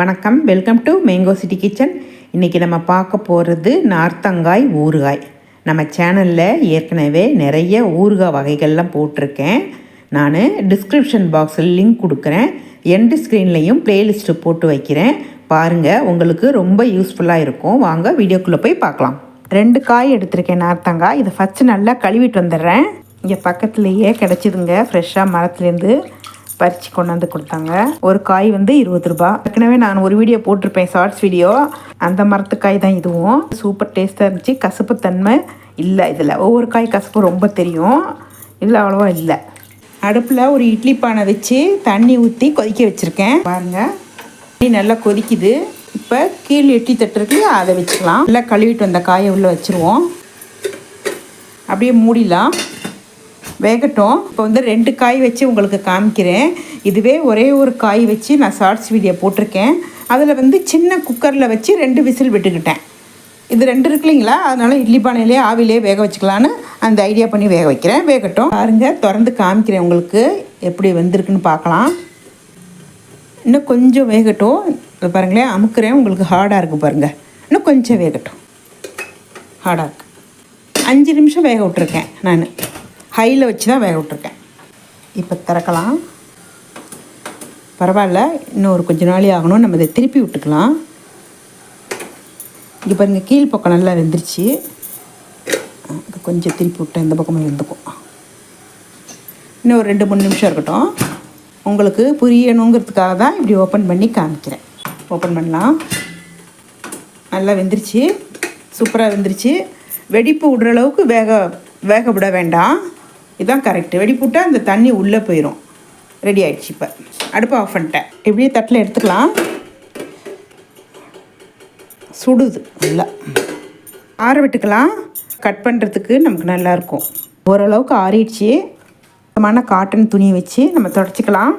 வணக்கம். Welcome to mango city kitchen இன்றைக்கி நம்ம பார்க்க போகிறது நார்த்தங்காய் ஊறுகாய். நம்ம சேனலில் ஏற்கனவே நிறைய ஊறுகாய் வகைகள்லாம் போட்டிருக்கேன். நான் டிஸ்கிரிப்ஷன் பாக்ஸில் லிங்க் கொடுக்குறேன். எண்டு ஸ்க்ரீன்லேயும் ப்ளேலிஸ்ட்டு போட்டு வைக்கிறேன். பாருங்கள் உங்களுக்கு ரொம்ப யூஸ்ஃபுல்லாக இருக்கும். வாங்க வீடியோக்குள்ளே போய் பார்க்கலாம். ரெண்டு காய் எடுத்திருக்கேன் நார்த்தங்காய். இதை ஃபஸ்ட்டு நல்லா கழுவிட்டு வந்துடுறேன். இங்கே பக்கத்துலேயே கிடச்சிதுங்க ஃப்ரெஷ்ஷாக மரத்துலேருந்து. பறித்து கொண்டாந்து கொடுத்தாங்க. ஒரு காய் வந்து இருபது ரூபா. ஏற்கனவே நான் ஒரு வீடியோ போட்டிருப்பேன் ஷார்ட்ஸ் வீடியோ அந்த மரத்து காய் தான் இதுவும். சூப்பர் டேஸ்ட்டாக இருந்துச்சு. கசப்பு தன்மை இல்லை இதில். ஒவ்வொரு காய் கசப்பு ரொம்ப தெரியும். இதில் அவ்வளோவா இல்லை. அடுப்பில் ஒரு இட்லி பானை வச்சு தண்ணி ஊற்றி கொதிக்க வச்சுருக்கேன். பாருங்கள் தண்ணி நல்லா கொதிக்குது. இப்போ கீழ் இட்லி தட்டுருக்கு அதை வச்சுக்கலாம். நல்லா கழுவிட்டு வந்த காயை உள்ளே வச்சுருவோம். அப்படியே மூடிடலாம். வேகட்டும். இப்போ வந்து ரெண்டு காய் வச்சு உங்களுக்கு காமிக்கிறேன். இதுவே ஒரே ஒரு காய் வச்சு நான் ஷார்ட்ஸ் வீடியோ போட்டிருக்கேன். அதில் வந்து சின்ன குக்கரில் வச்சு ரெண்டு விசில் விட்டுக்கிட்டேன். இது ரெண்டு இருக்கு இல்லைங்களா? அதனால் இட்லி பானையிலே ஆவிலே வேக வச்சுக்கலான்னு அந்த ஐடியா பண்ணி வேக வைக்கிறேன். வேகட்டும். பாருங்கள் திறந்து காமிக்கிறேன் உங்களுக்கு எப்படி வந்திருக்குன்னு பார்க்கலாம். இன்னும் கொஞ்சம் வேகட்டும். இது பாருங்களேன் அமுக்குறேன். உங்களுக்கு ஹார்டாக இருக்குது பாருங்கள் இன்னும் கொஞ்சம் வேகட்டும். ஹார்டாக இருக்குது அஞ்சு நிமிஷம் வேக விட்ருக்கேன் நான். ஹையில் வச்சு தான் வேக விட்ருக்கேன் இப்போ திறக்கலாம். பரவாயில்ல இன்னும் ஒரு கொஞ்சம் நாளே ஆகணும். நம்ம இதை திருப்பி விட்டுக்கலாம். இங்கே பாருங்கள் கீழ் பக்கம் நல்லா வெந்துருச்சு. இது கொஞ்சம் திருப்பி விட்டேன். இந்த பக்கமும் வெந்துக்கும். இன்னும் ஒரு ரெண்டு மூணு நிமிஷம் இருக்கட்டும். உங்களுக்கு புரியணுங்கிறதுக்காக தான் இப்படி ஓப்பன் பண்ணி காமிக்கிறேன். ஓப்பன் பண்ணலாம். நல்லா வெந்துருச்சு. சூப்பராக வெந்துருச்சு. வெடிப்பு விடுற அளவுக்கு வேக வேக விட வேண்டாம். இதுதான் கரெக்டு வெடிப்புட்டால் அந்த தண்ணி உள்ளே போயிடும் ரெடி ஆகிடுச்சு இப்போ. அடுப்பை ஆஃப் பண்ணிட்டேன். இப்படியே தட்டில் எடுத்துக்கலாம். சுடுது நல்லா. ஆற விட்டுக்கலாம். கட் பண்ணுறதுக்கு நமக்கு நல்லாயிருக்கும் ஓரளவுக்கு ஆறிடுச்சு. சுத்தமான காட்டன் துணியை வச்சு நம்ம தொடச்சிக்கலாம்.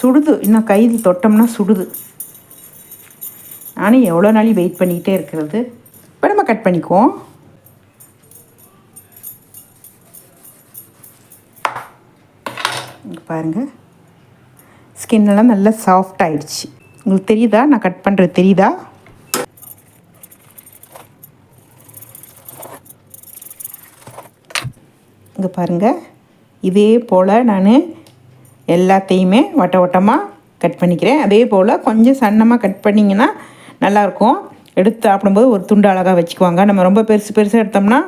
சுடுது. இன்னும் கையில் தொட்டோம்னா சுடுது. நானும் எவ்வளோ நாளைக்கு வெயிட் பண்ணிக்கிட்டே இருக்கிறது. இப்போ நம்ம கட் பண்ணிக்குவோம். பாருங்கள் ஸ்கின் எல்லாம் நல்லா சாஃப்ட் ஆயிடுச்சு. உங்களுக்கு தெரியுதா? நான் கட் பண்ணுறது தெரியுதா? இங்கே பாருங்கள் இதே போல் நான் எல்லாத்தையுமே வட்ட வட்டமாக கட் பண்ணிக்கிறேன். அதே போல் கொஞ்சம் சன்னமாக கட் பண்ணிங்கன்னா நல்லாயிருக்கும். எடுத்து சாப்பிடும்போது ஒரு துண்டு அழகாக வச்சுக்குவாங்க. நம்ம ரொம்ப பெருசு பெருசாக எடுத்தோம்னா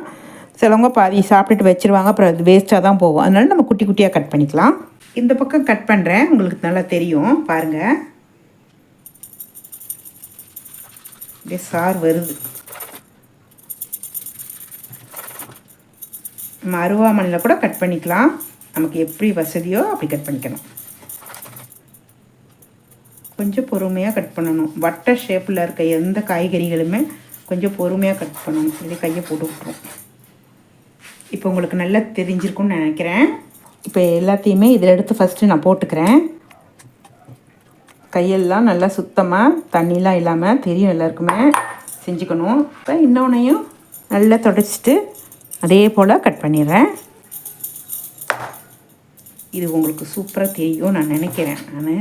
சிலவங்க பாதி சாப்பிட்டுட்டு வச்சுருவாங்க. அப்புறம் அது வேஸ்ட்டாக தான் போகும். அதனால நம்ம குட்டி குட்டியாக கட் பண்ணிக்கலாம். இந்த பக்கம் கட் பண்ணுறேன் உங்களுக்கு நல்லா தெரியும். பாருங்கள் அப்படியே சார் வருது. நம்ம அருவாமனையில் கூட கட் பண்ணிக்கலாம். நமக்கு எப்படி வசதியோ அப்படி கட் பண்ணிக்கணும் கொஞ்சம் பொறுமையாக கட் பண்ணணும். வட்ட ஷேப்பில் இருக்க எந்த காய்கறிகளுமே கொஞ்சம் பொறுமையாக கட் பண்ணணும். இதே கையை போட்டு விட்டுரும். இப்போ உங்களுக்கு நல்லா தெரிஞ்சிருக்கும்னு நினைக்கிறேன். இப்போ எல்லாத்தையுமே இதில் எடுத்து ஃபஸ்ட்டு நான் போட்டுக்கிறேன். கையெல்லாம் நல்லா சுத்தமாக தண்ணிலாம் இல்லாமல் தெரியும் எல்லாருக்குமே செஞ்சுக்கணும். இப்போ இன்னொன்னையும் நல்லா தொடச்சிட்டு அதே போல் கட் பண்ணிடுறேன். இது உங்களுக்கு சூப்பராக தெரியும் நான் நினைக்கிறேன். நான்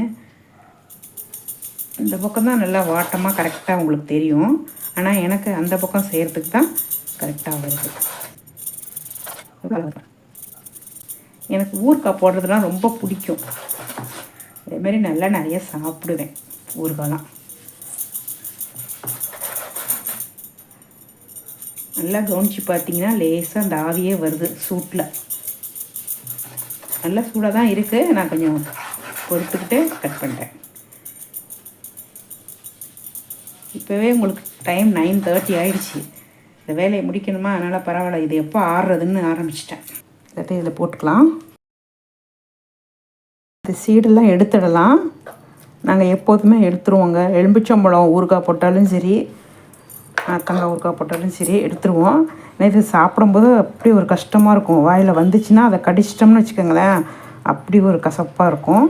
இந்த பக்கம் தான் நல்லா வாட்டமாக கரெக்டாக உங்களுக்கு தெரியும். ஆனால் எனக்கு அந்த பக்கம் செய்கிறதுக்கு தான் கரெக்டாக வருது. எனக்கு ஊறுகாய் போடுறதுலாம் ரொம்ப பிடிக்கும். அதேமாரி நல்லா நிறைய சாப்பிடுவேன் ஊறுகாலாம் நல்லா கவனிச்சு பார்த்தீங்கன்னா லேசாக அந்த ஆவியே வருது சூட்டில் நல்லா சூடாக தான் இருக்குது நான் கொஞ்சம் பொறுத்துக்கிட்டு கட் பண்ணுறேன் இப்போவே உங்களுக்கு டைம் நைன் தேர்ட்டி ஆயிடுச்சு. இந்த வேலையை முடிக்கணுமா? அதனால் பரவாயில்ல. இது எப்போ ஆடுறதுன்னு ஆரம்பிச்சிட்டேன். எல்லாத்தையும் இதில் போட்டுக்கலாம். இந்த சீடெல்லாம் எடுத்துடலாம். நாங்கள் எப்போதுமே எடுத்துருவோங்க. எலும்பிச்சம்பழம் ஊறுகாய் போட்டாலும் சரி தங்காய் ஊறுகாய் போட்டாலும் சரி எடுத்துருவோம். இது சாப்பிடும்போது அப்படி ஒரு கஷ்டமாக இருக்கும். வாயில் வந்துச்சுன்னா அதை கடிச்சிட்டோம்னு வச்சுக்கோங்களேன் அப்படி ஒரு கசப்பாக இருக்கும்.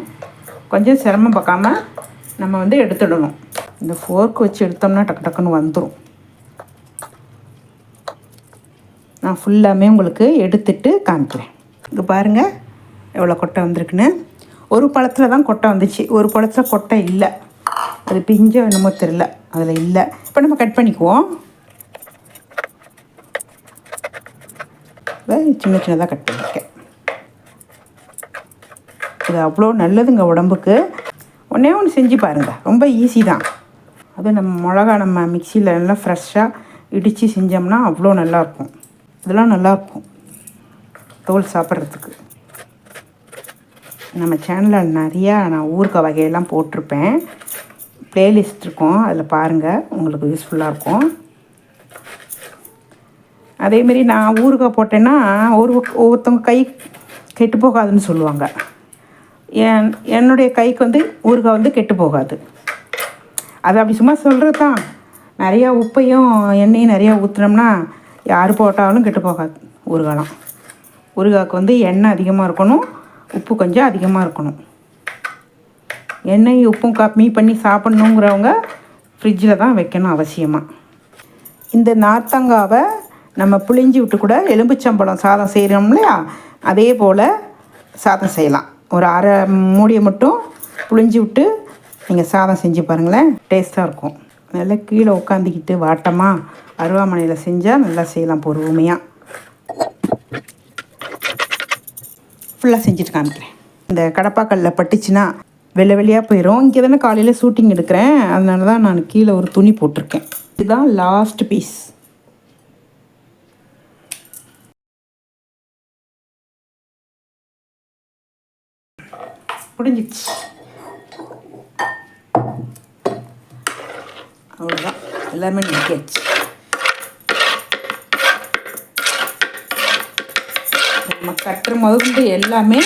கொஞ்சம் சிரமம் பார்க்காம நம்ம வந்து எடுத்துடணும். இந்த ஃபோர்க் வச்சு எடுத்தோம்னா டக்கு டக்குன்னு வந்துடும் நான் ஃபுல்லாமே உங்களுக்கு எடுத்துட்டு காமிக்கிறேன். இங்கே பாருங்கள் எவ்வளோ கொட்டை வந்திருக்குன்னு. ஒரு பழத்தில் தான் கொட்டை வந்துச்சு. ஒரு பழத்தில் கொட்டை இல்லை. அது பிஞ்சோ என்னமோ தெரில அதில் இல்லை. இப்போ நம்ம கட் பண்ணிக்குவோம். இதை சின்ன சின்னதாக கட் பண்ணியிருக்கேன் இது அவ்வளோ நல்லதுங்க உடம்புக்கு. ஒன்றே ஒன்று செஞ்சு பாருங்கள் ரொம்ப ஈஸி தான். அது நம்ம மிளகா நம்ம மிக்சியில் நல்லா ஃப்ரெஷ்ஷாக இடித்து செஞ்சோம்னா அவ்வளோ நல்லாயிருக்கும் இதெல்லாம் நல்லாயிருக்கும். தோல் சாப்பிட்றதுக்கு. நம்ம சேனலில் நிறையா நான் ஊறுகாய் வகையெல்லாம் போட்டிருப்பேன். ப்ளேலிஸ்ட் இருக்கும். அதில் பாருங்கள் உங்களுக்கு யூஸ்ஃபுல்லாக இருக்கும். அதேமாரி நான் ஊறுகாய் போட்டேன்னா ஒரு ஒவ்வொருத்தவங்க கை கெட்டு போகாதுன்னு சொல்லுவாங்க. என் என்னுடைய கைக்கு வந்து ஊறுகாய் வந்து கெட்டு போகாது. அது அப்படி சும்மா சொல்கிறது தான் நிறையா உப்பையும் எண்ணெயும் நிறையா ஊற்றுனோம்னா யார் போட்டாலும் கெட்டு போகாது ஊறுகாலாம். ஊறுகாய்க்கு வந்து எண்ணெய் அதிகமாக இருக்கணும் உப்பு கொஞ்சம் அதிகமாக இருக்கணும். எண்ணெய் உப்பும் கம்மி பண்ணி சாப்பிட்ணுங்கிறவங்க ஃப்ரிட்ஜில் தான் வைக்கணும் அவசியமாக இந்த நார்த்தங்காவை நம்ம புளிஞ்சி விட்டு கூட எலும்புச்சம்பழம் சாதம் செய்கிறோம் இல்லையா? அதே போல் சாதம் செய்யலாம். ஒரு அரை மூடியை மட்டும் புளிஞ்சி விட்டு நீங்கள் சாதம் செஞ்சு பாருங்களேன் டேஸ்ட்டாக இருக்கும். நல்லா கீழே உட்காந்துக்கிட்டு வாட்டமாக அருவாமனையில் செஞ்சால் நல்லா செய்யலாம் பொறுமையாக ஃபுல்லாக செஞ்சுட்டு காமிக்கிறேன். இந்த கடப்பாக்கல்ல பட்டுச்சுன்னா வெள்ளை வெளியாக போயிடும் இங்கே தானே காலையில் ஷூட்டிங் எடுக்கிறேன். அதனால தான் நான் கீழே ஒரு துணி போட்டிருக்கேன். இதுதான் லாஸ்ட் பீஸ் முடிஞ்சிச்சு அவ்வளோதான் எல்லாமே நிற்காச்சு நம்ம கட்டுற முதல்ல எல்லாமே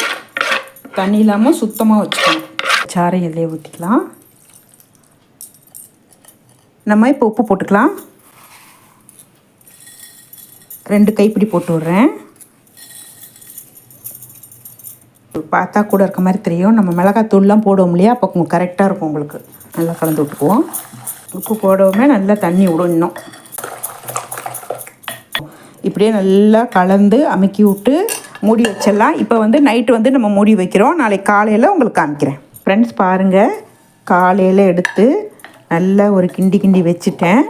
தண்ணி இல்லாமல் சுத்தமாக வச்சுக்கணும். சாறை எல்லையை ஊற்றிக்கலாம் நம்ம இப்போ உப்பு போட்டுக்கலாம். ரெண்டு கைப்பிடி போட்டு விட்றேன். பார்த்தா கூட இருக்க மாதிரி தெரியும். நம்ம மிளகாத்தூள்லாம் போடுவோம் இல்லையா? அப்போ கரெக்டாக இருக்கும் உங்களுக்கு. நல்லா கலந்து விட்டுக்குவோம். உப்பு போடவுமே நல்லா தண்ணி விடும் இன்னும். இப்படியே நல்லா கலந்து அமுக்கி விட்டு மூடி வச்சிடலாம். இப்போ வந்து நைட்டு வந்து நம்ம மூடி வைக்கிறோம். நாளைக்கு காலையில் உங்களுக்கு காமிக்கிறேன். ஃப்ரெண்ட்ஸ் பாருங்கள் காலையில் எடுத்து நல்லா ஒரு கிண்டி கிண்டி வச்சுட்டேன்.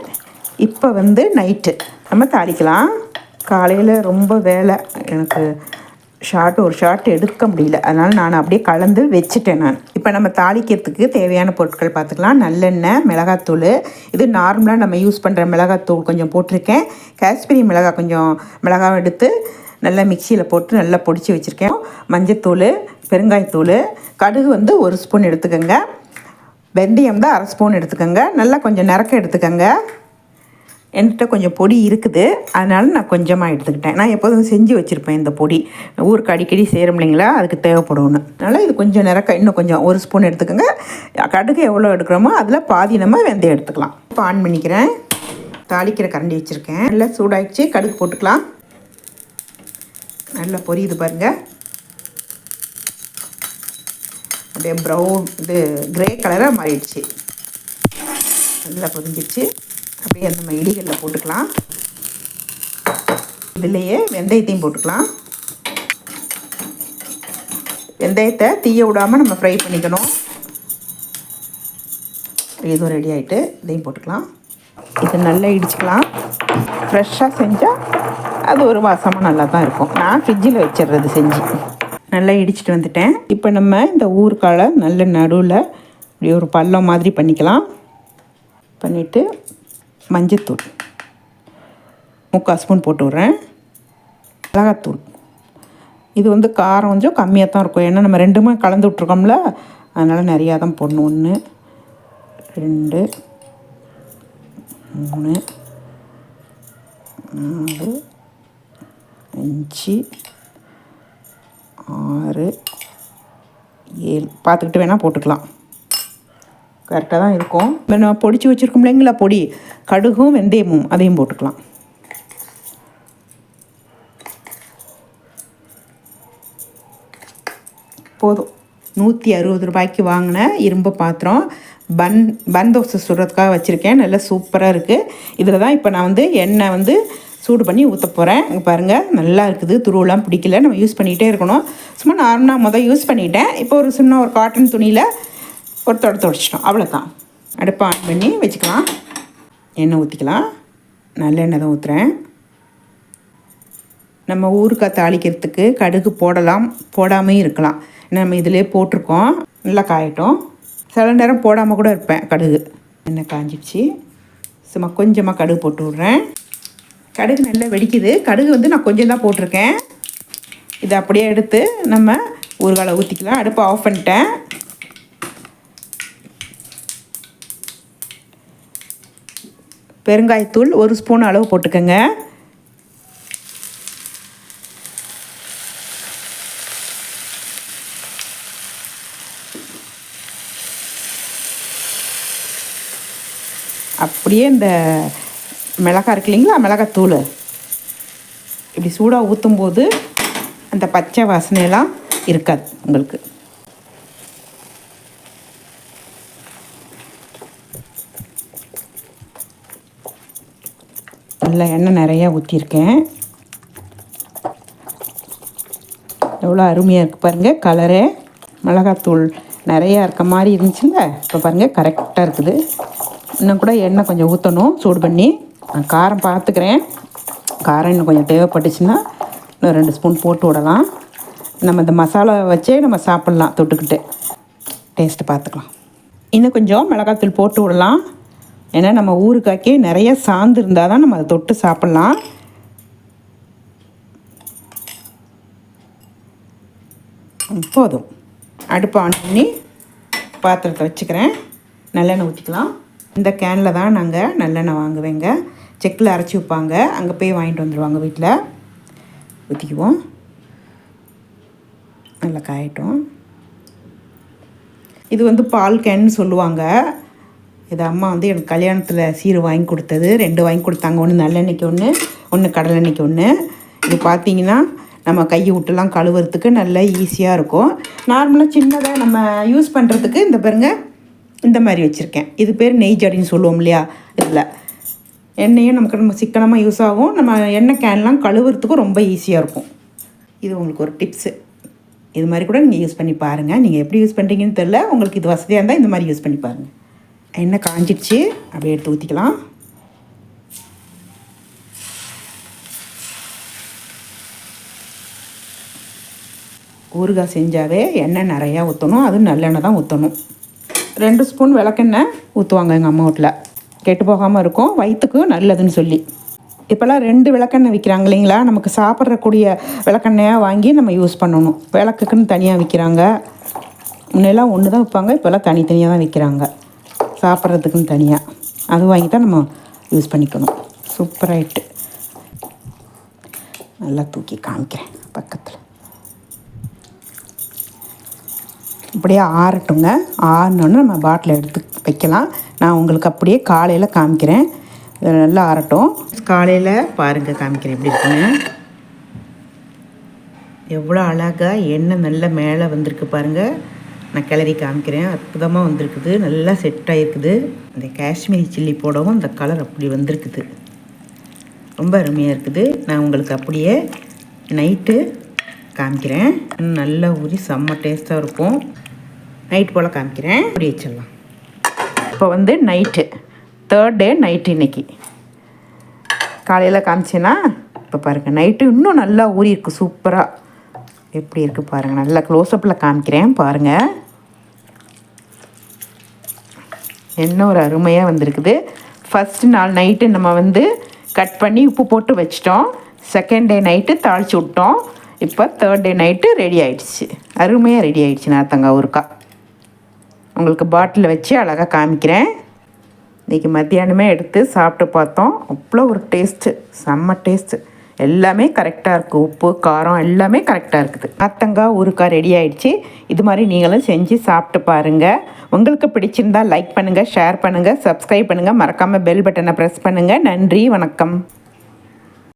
இப்போ வந்து நைட்டு நம்ம தாளிக்கலாம். காலையில் ரொம்ப வேலை. எனக்கு ஷார்ட் ஒரு ஷார்ட் எடுக்க முடியல. அதனால் நான் அப்படியே கலந்து வச்சுட்டேன் நான். இப்போ நம்ம தாளிக்கிறதுக்கு தேவையான பொருட்கள் பார்த்துக்கலாம். நல்லெண்ணெய் மிளகாத்தூள். இது நார்மலாக நம்ம யூஸ் பண்ணுற மிளகாத்தூள் கொஞ்சம் போட்டிருக்கேன். காஷ்மீரி மிளகாய் கொஞ்சம் மிளகாவை எடுத்து நல்லா மிக்சியில் போட்டு நல்லா பொடிச்சு வச்சுருக்கேன். மஞ்சத்தூள் பெருங்காயத்தூள் கடுகு வந்து ஒரு ஸ்பூன் எடுத்துக்கோங்க. வெந்தயம் தான் அரை ஸ்பூன் எடுத்துக்கோங்க. நல்லா கொஞ்சம் நிறக்க எடுத்துக்கோங்க. என்கிட்ட கொஞ்சம் பொடி இருக்குது. அதனால் நான் கொஞ்சமாக எடுத்துக்கிட்டேன். நான் எப்போதும் செஞ்சு வச்சுருப்பேன் இந்த பொடி. ஊருக்கு அடிக்கடி செய்கிறோம் இல்லைங்களா? அதுக்கு தேவைப்படும்னு. அதனால் இது கொஞ்சம் நிறக்க இன்னும் கொஞ்சம் ஒரு ஸ்பூன் எடுத்துக்கோங்க. கடுகு எவ்வளோ எடுக்கிறோமோ அதில் பாதி நம்ம வெந்தயம் எடுத்துக்கலாம். இப்போ ஆன் பண்ணிக்கிறேன். தாளிக்கிற கரண்டி வச்சுருக்கேன். நல்லா சூடாகிடுச்சு கடுகு போட்டுக்கலாம். நல்லா பொரியுது பாருங்கள் அப்படியே ப்ரௌன் இது க்ரே கலராக மாறிடுச்சு. நல்லா பொரிஞ்சிடுச்சு. அப்படியே நம்ம இடிகளில் போட்டுக்கலாம். இதுலேயே வெந்தயத்தையும் போட்டுக்கலாம். வெந்தயத்தை தீய விடாமல் நம்ம ஃப்ரை பண்ணிக்கணும். இதுவும் ரெடி ஆகிட்டு இதையும் போட்டுக்கலாம். இது நல்லா இடிச்சுக்கலாம். ஃப்ரெஷ்ஷாக செஞ்சால் அது ஒரு வாசமாக நல்லா தான் இருக்கும். நான் ஃப்ரிட்ஜில் வச்சிடுறது செஞ்சு. நல்லா இடிச்சிட்டு வந்துட்டேன். இப்போ நம்ம இந்த ஊறுகாலை நல்ல நடுவில் இப்படி ஒரு பள்ளம் மாதிரி பண்ணிக்கலாம். பண்ணிவிட்டு மஞ்சத்தூள் முக்கால் ஸ்பூன் போட்டு விட்றேன். மிளகாத்தூள். இது வந்து காரம் கொஞ்சம் கம்மியாக தான் இருக்கும். ஏன்னா நம்ம ரெண்டுமே கலந்து விட்ருக்கோம்ல அதனால் நிறையா தான் போடணும். ஒன்று ரெண்டு மூணு நாலு அஞ்சு ஆறு ஏழு. பார்த்துக்கிட்டு வேணால் போட்டுக்கலாம். கரெக்டாக தான் இருக்கும். இப்போ நம்ம பொடிச்சு வச்சுருக்கோம் இல்லைங்களா? பொடி. கடுகும் வெந்தயமும் அதையும் போட்டுக்கலாம். போதும். நூற்றி அறுபது ரூபாய்க்கு வாங்கின இரும்பு பாத்திரம். பன் பன் தோசை சுடுறதுக்காக வச்சுருக்கேன். நல்லா சூப்பராக இருக்குது இதில் தான் இப்போ நான் வந்து எண்ணெய் வந்து சூடு பண்ணி ஊற்ற போகிறேன் இங்கே பாருங்கள் நல்லா இருக்குது. துருவெலாம் பிடிக்கல. நம்ம யூஸ் பண்ணிகிட்டே இருக்கணும். சும்மா நார்மலாக மொதல் யூஸ் பண்ணிட்டேன். இப்போ ஒரு சின்ன ஒரு காட்டன் துணியில் ஒரு தொட தொடச்சிட்டோம். அவ்வளோதான் அடுப்பை ஆன் பண்ணி வச்சுக்கலாம். எண்ணெய் ஊற்றிக்கலாம் நல்லெண்ணெய் தான் ஊற்றுறேன் நம்ம ஊறுகாய் தாளிக்கிறதுக்கு கடுகு போடலாம். போடாமையும் இருக்கலாம். நம்ம இதிலே போட்டிருக்கோம். நல்லா காயட்டும். சில நேரம் போடாமல் கூட இருப்பேன் கடுகு. எண்ணெய் காஞ்சிடுச்சு. சும்மா கொஞ்சமாக கடுகு போட்டு விட்றேன். கடுகு நல்லா வெடிக்குது. கடுகு வந்து நான் கொஞ்சம் தான் போட்டிருக்கேன். இதை அப்படியே எடுத்து நம்ம ஊறுகாலை ஊற்றிக்கலாம் அடுப்பை ஆஃப் பண்ணிட்டேன். பெருங்காயத்தூள் ஒரு ஸ்பூன் அளவு போட்டுக்கோங்க. அப்படியே இந்த மிளகா இருக்கு இல்லைங்களா மிளகாத்தூள் இப்படி சூடாக ஊற்றும் போது அந்த பச்சை வாசனையெல்லாம் இருக்காது உங்களுக்கு. நல்லா எண்ணெய் நிறையா ஊற்றிருக்கேன் எவ்வளோ அருமையாக இருக்குது பாருங்கள் கலரு மிளகாத்தூள் நிறையா இருக்க மாதிரி இருந்துச்சுங்க இப்போ பாருங்கள் கரெக்டாக இருக்குது. இன்னும் கூட எண்ணெய் கொஞ்சம் ஊற்றணும் சூடு பண்ணி. நான் காரம் பார்த்துக்கிறேன். காரம் இன்னும் கொஞ்சம் தேவைப்பட்டுச்சுன்னா இன்னும் ரெண்டு ஸ்பூன் போட்டு விடலாம். நம்ம இந்த மசாலா வச்சே நம்ம சாப்பிட்லாம் தொட்டுக்கிட்டு. டேஸ்ட்டு பார்த்துக்கலாம். இன்னும் கொஞ்சம் மிளகாத்தூள் போட்டு விடலாம். ஏன்னா நம்ம ஊருக்காக்கே நிறைய சாந்து இருந்தால் தான் நம்ம அதை தொட்டு சாப்பிட்லாம். போதும். அடுப்பை ஆன் பண்ணி பாத்திரத்தை வச்சுக்கிறேன். நல்லெண்ணெய் ஊற்றிக்கலாம் இந்த கேனில் தான் நாங்கள் நல்லெண்ணெய் வாங்குவேங்க. செக்கில் அரைச்சி வைப்பாங்க. அங்கே போய் வாங்கிட்டு வந்துடுவாங்க வீட்டில் ஊற்றிக்குவோம் நல்லா காயட்டும். இது வந்து பால் கேன்னு சொல்லுவாங்க. இது அம்மா வந்து எனக்கு கல்யாணத்தில் சீர் வாங்கி கொடுத்தது. ரெண்டு வாங்கி கொடுத்தாங்க. ஒன்று நல்லெண்ணெய்க்கு ஒன்று ஒன்று கடலெண்ணெய்க்கு ஒன்று இது பார்த்தீங்கன்னா நம்ம கையை விட்டுலாம் கழுவுறதுக்கு நல்லா ஈஸியாக இருக்கும். நார்மலாக சின்னதாக நம்ம யூஸ் பண்ணுறதுக்கு இந்த பாருங்க இந்த மாதிரி வச்சுருக்கேன். இது பேர் நெய் ஜடின்னு சொல்லுவோம் இல்லையா? இதில். எண்ணெயும் நமக்கு நம்ம சிக்கனமாக யூஸ் ஆகும். நம்ம எண்ணெய் கேன்லாம் கழுவுறதுக்கும் ரொம்ப ஈஸியாக இருக்கும். இது உங்களுக்கு ஒரு டிப்ஸு இது மாதிரி கூட நீங்கள் யூஸ் பண்ணி பாருங்கள் நீங்கள் எப்படி யூஸ் பண்ணுறீங்கன்னு தெரில உங்களுக்கு இது வசதியாக இருந்தால் இந்த மாதிரி யூஸ் பண்ணி பாருங்கள் எண்ணெய் காஞ்சிடுச்சு. அப்படியே எடுத்து ஊற்றிக்கலாம் ஊறுகாய் செஞ்சாவே எண்ணெய் நிறையா ஊற்றணும் அதுவும் நல்லெண்ணெய் தான் ஊற்றணும் ரெண்டு ஸ்பூன் விளக்கெண்ணெய் ஊற்றுவாங்க எங்கள் அம்மா வீட்டில். கெட்டு போகாமல் இருக்கும். வயிற்றுக்கும் நல்லதுன்னு சொல்லி. இப்போல்லாம் ரெண்டு விளக்கெண்ணெய் விற்கிறாங்க இல்லைங்களா? நமக்கு சாப்பிட்றக்கூடிய விளக்கெண்ணெயாக வாங்கி நம்ம யூஸ் பண்ணணும். விளக்குக்குன்னு தனியாக விற்கிறாங்க முன்னெல்லாம் ஒன்று தான் விற்பாங்க இப்போல்லாம் தனித்தனியாக தான் விற்கிறாங்க சாப்பிட்றதுக்குன்னு தனியாக அது வாங்கி தான் நம்ம யூஸ் பண்ணிக்கணும். சூப்பராகிட்டு நல்லா தூக்கி காமிக்கிறேன் பக்கத்தில். அப்படியே ஆறட்டுங்க. ஆறினோன்னு நம்ம பாட்டில் எடுத்து வைக்கலாம். நான் உங்களுக்கு அப்படியே காலையில் காமிக்கிறேன். நல்லா ஆறட்டும். காலையில் பாருங்கள் காமிக்கிறேன் எப்படி இருக்குன்னு. எவ்வளோ அழகாக எண்ணெய் நல்லா மேலே வந்திருக்கு பாருங்கள் நான் கிளறி காமிக்கிறேன். அற்புதமாக வந்திருக்குது. நல்லா செட் ஆகிருக்குது இந்த காஷ்மீரி சில்லி போடவும் இந்த கலர் அப்படி வந்திருக்குது. ரொம்ப அருமையாக இருக்குது. நான் உங்களுக்கு அப்படியே நைட்டு காமிக்கிறேன். நல்லா ஊறி செம்ம டேஸ்ட்டாக இருக்கும். நைட் போல் காமிக்கிறேன். அப்படி வச்சிடலாம். இப்போ வந்து நைட்டு தேர்ட் டே நைட்டு இன்னைக்கு. காலையில் காமிச்சேன்னா இப்போ பாருங்கள் நைட்டு இன்னும் நல்லா ஊறி இருக்குது சூப்பராக எப்படி இருக்குது பாருங்கள் நல்லா க்ளோஸ்அப்பில் காமிக்கிறேன் பாருங்கள் என்ன ஒரு அருமையாக வந்திருக்குது. ஃபஸ்ட்டு நாள் நைட்டு நம்ம வந்து கட் பண்ணி உப்பு போட்டு வச்சிட்டோம். செகண்ட் டே நைட்டு தாளிச்சு விட்டோம். இப்போ தேர்ட் டே நைட்டு ரெடி ஆயிடுச்சு. அருமையாக ரெடி ஆயிடுச்சு நாத்தங்காய் ஊருக்கா உங்களுக்கு பாட்டிலில் வச்சு அழகாக காமிக்கிறேன். இன்றைக்கி மத்தியானமே எடுத்து சாப்பிட்டு பார்த்தோம். அவ்வளோ ஒரு டேஸ்ட்டு செம்ம டேஸ்ட்டு எல்லாமே கரெக்டாக இருக்குது உப்பு காரம் எல்லாமே கரெக்டாக இருக்குது. நாத்தங்காய் ஊறுக்காய் ரெடி ஆகிடுச்சு இது மாதிரி நீங்களும் செஞ்சு சாப்பிட்டு பாருங்கள் உங்களுக்கு பிடிச்சிருந்தா லைக் பண்ணுங்கள் ஷேர் பண்ணுங்கள் சப்ஸ்கிரைப் பண்ணுங்கள் மறக்காமல் பெல் பட்டனை ப்ரெஸ் பண்ணுங்கள் நன்றி வணக்கம்.